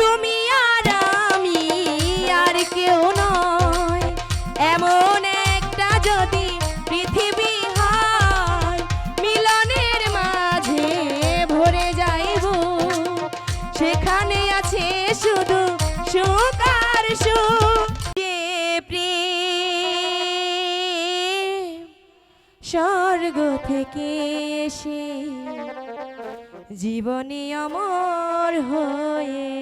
তুমি আর আমি আর কেউ নয়। এমন একটা যদি পৃথিবী হয়, মিলনের মাঝে ভরে যাইব। সেখানে আছে শুধু সুখ আর সুখ। স্বর্গ থেকে এসে জীবনী অমর হয়ে।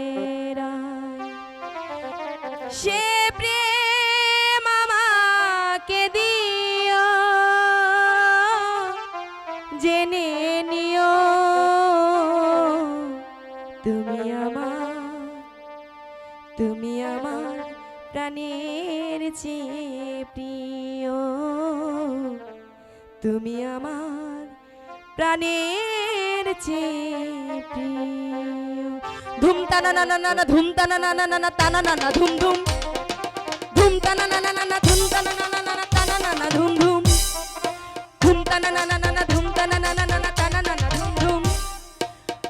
সে প্রেম তুমি তুমি প্রাণের চেয়ে প্রিয় তুমি আমার প্রাণের প্রিয় ধুম তানা না না না ধুম তানা না না না না তানা না না ধুম ধুম ধুম তানা না না না না ধুম তানা না না না তানা না না ধুম ধুম ধুম তানা না না না ধুম তানা না না না তানা না না ধুম ধুম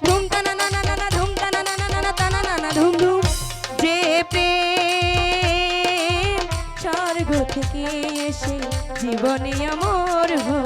ধুম তানা না না না ধুম তানা না না না তানা না না ধুম ধুম যে প্রেম স্বর্গ থেকে এসে জীবনে অমর হয়ে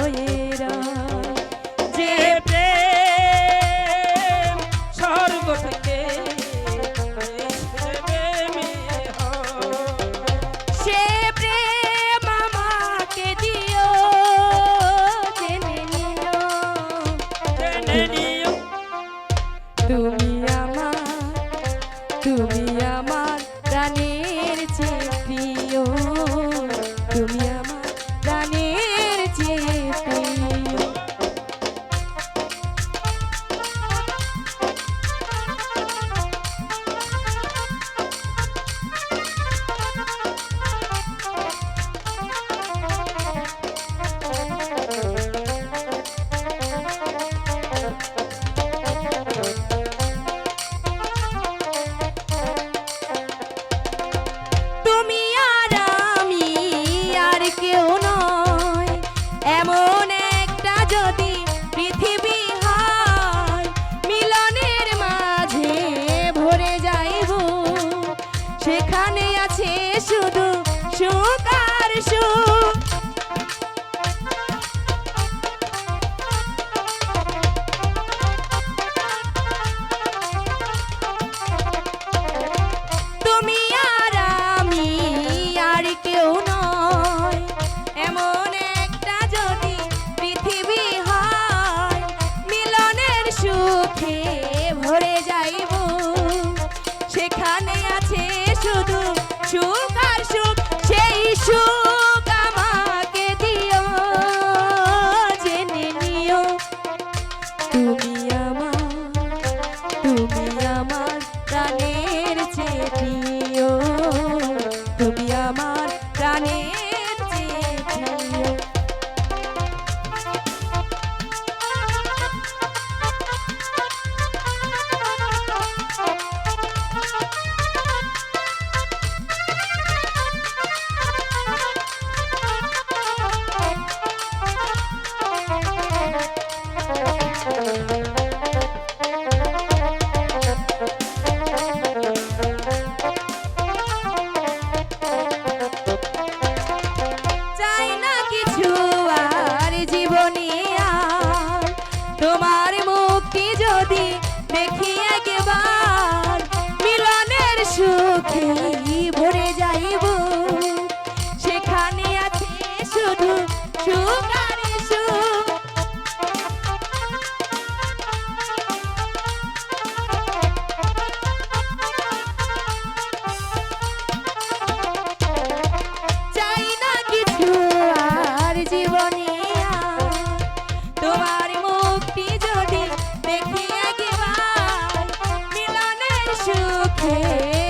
তুমি সেখানে আছে শুধু সুখ আর সুখ সেই সুখ সুখে